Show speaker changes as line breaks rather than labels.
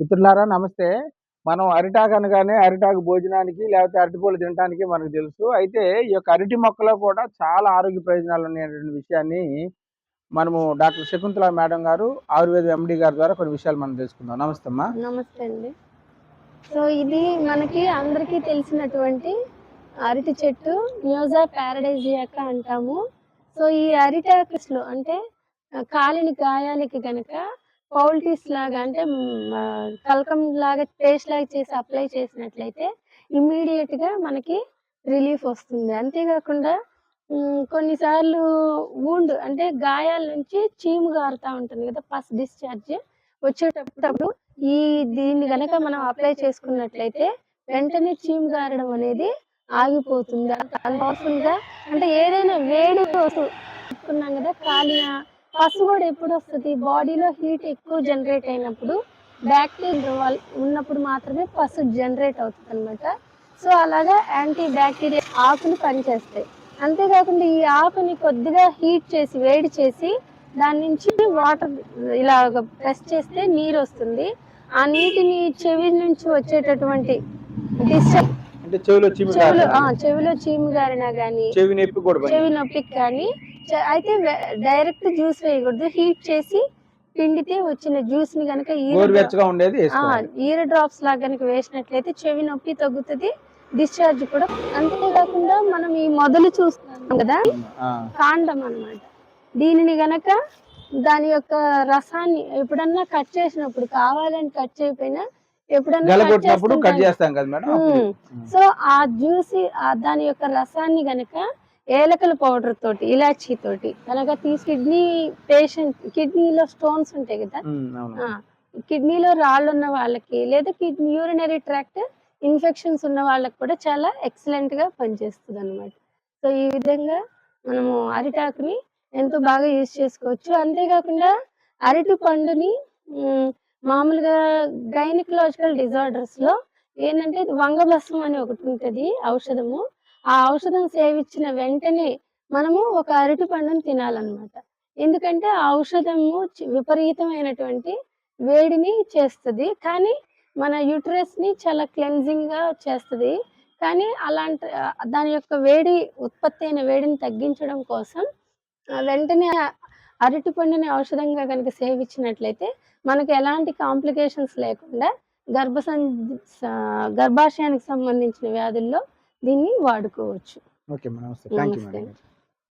మిత్రులారా నమస్తే. మనం అరిటాకు అనగానే అరిటాకు భోజనానికి లేకపోతే అరటిపూలు తినడానికి మనకు తెలుసు. అయితే ఈ యొక్క అరటి మొక్కలో కూడా చాలా ఆరోగ్య ప్రయోజనాలు ఉన్నాయనేటువంటి విషయాన్ని మనము డాక్టర్ శకుంతల మేడం గారు ఆయుర్వేద ఎండి గారి ద్వారా కొన్ని విషయాలు మనం తెలుసుకుందాం. నమస్తే అమ్మా
నమస్తే అండి. సో ఇది మనకి అందరికీ తెలిసినటువంటి అరటి చెట్టు మ్యూజా ప్యారడైజియాక అంటాము. సో ఈ అరిటాకస్లో అంటే కాలిని గాయాలకి గనక పౌల్టీస్ లాగా అంటే కలకం లాగా పేస్ట్ లాగా చేసి అప్లై చేసినట్లయితే ఇమ్మీడియట్గా మనకి రిలీఫ్ వస్తుంది. అంతేకాకుండా కొన్నిసార్లు వూండ్ అంటే గాయాల నుంచి చీము గారుతా ఉంటుంది కదా ఫస్ట్ డిశ్చార్జ్ వచ్చేటప్పుడు ఈ దీన్ని కనుక మనం అప్లై చేసుకున్నట్లయితే వెంటనే చీము గారడం అనేది ఆగిపోతుంది. అంత గా అంటే ఏదైనా వేడి వస్తువు కదా కాలియా పసు కూడా ఎప్పుడు వస్తుంది? బాడీలో హీట్ ఎక్కువ జనరేట్ అయినప్పుడు బ్యాక్టీరియా ఉన్నప్పుడు మాత్రమే పసు జనరేట్ అవుతుంది అనమాట సో అలాగా యాంటీ బ్యాక్టీరియా ఆకులు పనిచేస్తాయి. అంతేకాకుండా ఈ ఆకుని కొద్దిగా హీట్ చేసి వేడి చేసి దాని నుంచి వాటర్ ఇలా ప్రెస్ చేస్తే నీరు వస్తుంది ఆ నీటిని చెవి నుంచి వచ్చేటటువంటి డిస్టర్బ్
అంటే చెవిలో చీము
చెవిలో. ఆ, చెవిలో చీము గారినా గానీ
చెవి నొప్పి కూడా పని
చెవి నొప్పికి కానీ చ- అయితే డైరెక్ట్ జ్యూస్ వేయకూడదు హీట్ చేసి పిండితే వచ్చిన జ్యూస్ని గనక ఈర
గోరువెచ్చగా ఉండేది వేసుకోవాలి.
ఈర డ్రాప్స్ లాగా గనక వేసినట్లయితే చెవి నొప్పి తగ్గుతుంది డిశ్చార్జ్ కూడా అంతేకాకుండా మనం ఈ మొదలు చూస్తున్నాం కదా
ఆ,
కాండం అన్నమాట దీనిని గనక దాని యొక్క రసాన్ని ఎప్పుడన్నా కట్ చేసినప్పుడు కావాలని కట్ చేయకపోయినా
కొట్టినప్పుడు కట్ చేస్తాం కదా మేడం.
సో ఆ జ్యూసి దాని యొక్క రసాన్ని గనక ఏలకల పౌడర్ తోటి ఇలాచీ తోటి కనుక తీసి కిడ్నీ పేషెంట్ కిడ్నీలో స్టోన్స్ ఉంటాయి కదా? కిడ్నీలో రాళ్ళు ఉన్న వాళ్ళకి లేదా కిడ్నీ యూరినరీ ట్రాక్ట్ ఇన్ఫెక్షన్స్ ఉన్న వాళ్ళకి కూడా చాలా ఎక్సలెంట్గా పనిచేస్తుంది అనమాట సో ఈ విధంగా మనము అరిటాకుని ఎంతో బాగా యూజ్ చేసుకోవచ్చు. అంతేకాకుండా అరటి పండుని మామూలుగా గైనకలాజికల్ డిజార్డర్స్లో ఏంటంటే వంగభస్మం అని ఒకటి ఉంటుంది ఔషధము. ఆ ఔషధం సేవించిన వెంటనే మనము ఒక అరటి పండును తినాలన్నమాట. ఎందుకంటే ఆ ఔషధము విపరీతమైనటువంటి వేడిని చేస్తుంది. కానీ మన యూట్రస్ని చాలా క్లెన్జింగ్గా చేస్తుంది. కానీ అలాంటి దాని యొక్క వేడి ఉత్పత్తి అయిన వేడిని తగ్గించడం కోసం వెంటనే అరటి పండుని ఔషధంగా కనుక సేవించినట్లయితే మనకి ఎలాంటి కాంప్లికేషన్స్ లేకుండా గర్భసం స- గర్భాశయానికి సంబంధించిన వ్యాధుల్లో దీన్ని వాడుకోవచ్చు.
ఓకే నమస్తే.